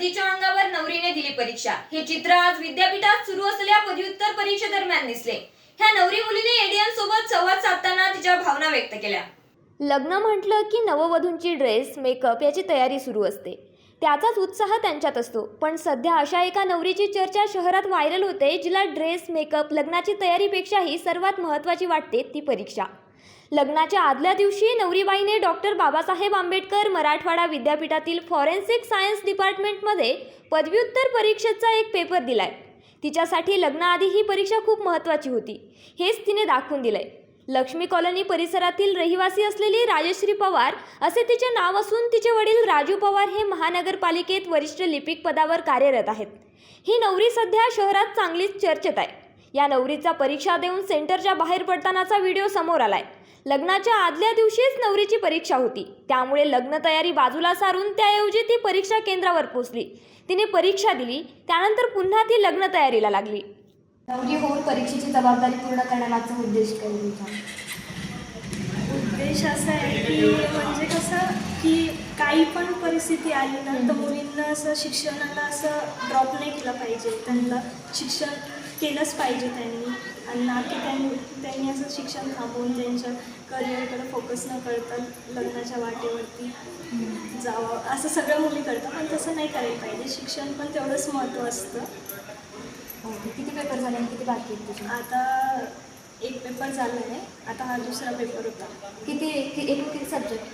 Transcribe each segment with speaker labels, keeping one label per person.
Speaker 1: पतीच्या अंगावर नवरीने दिली परीक्षा. हे चित्र आज विद्यापीठात सुरू असलेल्या पदव्युत्तर परीक्षेदरम्यान दिसले. ह्या नवरी मुलीने एडियन सोबत संवाद साधताना तिच्या भावना व्यक्त केल्या. लग्न म्हटलं की नववधूंची ड्रेस मेकअप याची तयारी सुरू असते. त्याचाच उत्साह त्यांच्यात असतो. पण सध्या अशा एका नवरीची चर्चा शहरात व्हायरल होते जिला ड्रेस मेकअप लग्नाची तयारीपेक्षाही सर्वात महत्त्वाची वाटते ती परीक्षा. लग्नाच्या आदल्या दिवशी नवरीबाईने डॉक्टर बाबासाहेब आंबेडकर मराठवाडा विद्यापीठातील फॉरेन्सिक सायन्स डिपार्टमेंटमध्ये पदव्युत्तर परीक्षेचा एक पेपर दिलाय. तिच्यासाठी लग्नाआधी ही परीक्षा खूप महत्त्वाची होती. हेच तिने दाखवून दिलंय. लक्ष्मी कॉलनी परिसरातील रहिवासी असलेली राजश्री पवार असे तिचे नाव असून तिचे वडील राजू पवार हे महानगरपालिकेत वरिष्ठ लिपिक पदावर कार्यरत आहेत. ही नवरी सध्या शहरात चांगलीच चर्चेत आहे. या नवरीचा परीक्षा देऊन सेंटरच्या बाहेर पडतानाचा व्हिडिओ समोर आलाय. लग्नाच्या आदल्या दिवशीच नवरीची परीक्षा होती. त्यामुळे लग्न तयारी बाजूला सारून त्याऐवजी ती परीक्षा केंद्रावर पोचली. तिने परीक्षा दिली त्यानंतर पुन्हा ती लग्न तयारीला लागली.
Speaker 2: नवरी होऊन परीक्षेची जबाबदारी पूर्ण करण्यामागचा उद्देश काय
Speaker 3: उद्देश असा आहे की म्हणजे कसं की काही पण परिस्थिती आली ना तर मुलींना असं शिक्षणाला असं ड्रॉप नाही केलं पाहिजे. त्यांना शिक्षण केलंच पाहिजे त्यांनी. आणि ना की त्यांनी त्यांनी असं शिक्षण थांबवून त्यांच्या करिअरकडे फोकस न करता लग्नाच्या वाटेवरती जावं. असं सगळ्या मुली करतात पण तसं नाही करायला पाहिजे. शिक्षण पण तेवढंच महत्त्व असतं.
Speaker 2: हो किती पेपर झाले आणि किती बाकी आहेत तुझे?
Speaker 3: आता एक पेपर झाला आहे. आता हा दुसरा पेपर होता.
Speaker 2: किती कि- एकूण किती सब्जेक्ट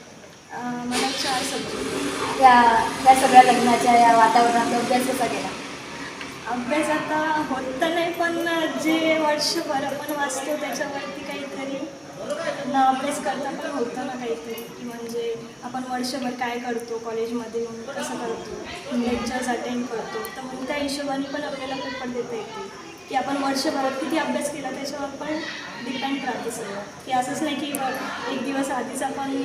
Speaker 3: अं, मला चार सब्जेक्ट
Speaker 2: या या सगळ्या लग्नाच्या या वातावरणात अभ्यास कसा केला?
Speaker 3: अभ्यास आता होत तर नाही पण जे वर्षभर आपण वाचतो त्याच्यावरती काहीतरी ना अभ्यास करता पण होतं ना काहीतरी. की म्हणजे आपण वर्षभर काय करतो कॉलेजमध्ये येऊन कसं करतो लेक्चर्स अटेंड करतो तर मग त्या हिशोबाने पण आपल्याला पेपर देता येते. की आपण वर्षभरात किती अभ्यास केला त्याच्यावर पण डिपेंड राहतं सगळं. की असंच नाही की एक दिवस आधीच आपण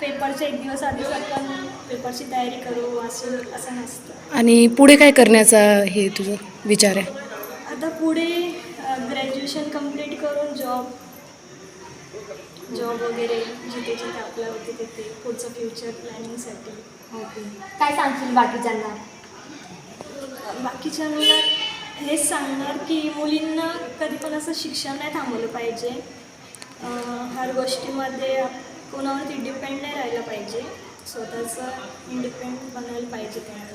Speaker 3: पेपरच्या एक दिवस आधीच आपण पेपरची तयारी करू असं असं नसतं.
Speaker 4: आणि पुढे काय करण्याचा हे तुझं विचार आहे?
Speaker 3: आता पुढे ग्रॅज्युएशन कंप्लीट करून जॉब जॉब वगैरे जिथे जिथे आपल्या होते तिथे पुढचं फ्युचर प्लॅनिंगसाठी
Speaker 2: ओके. काय सांगशील बाकीच्यांना?
Speaker 3: बाकीच्यांना हेच सांगणार की मुलींना कधी पण असं शिक्षण नाही थांबवलं पाहिजे. हर गोष्टीमध्ये कोणावरती डिपेंड नाही राहिलं पाहिजे. स्वतःचं इंडिपेंडंट बनायला पाहिजे त्यांना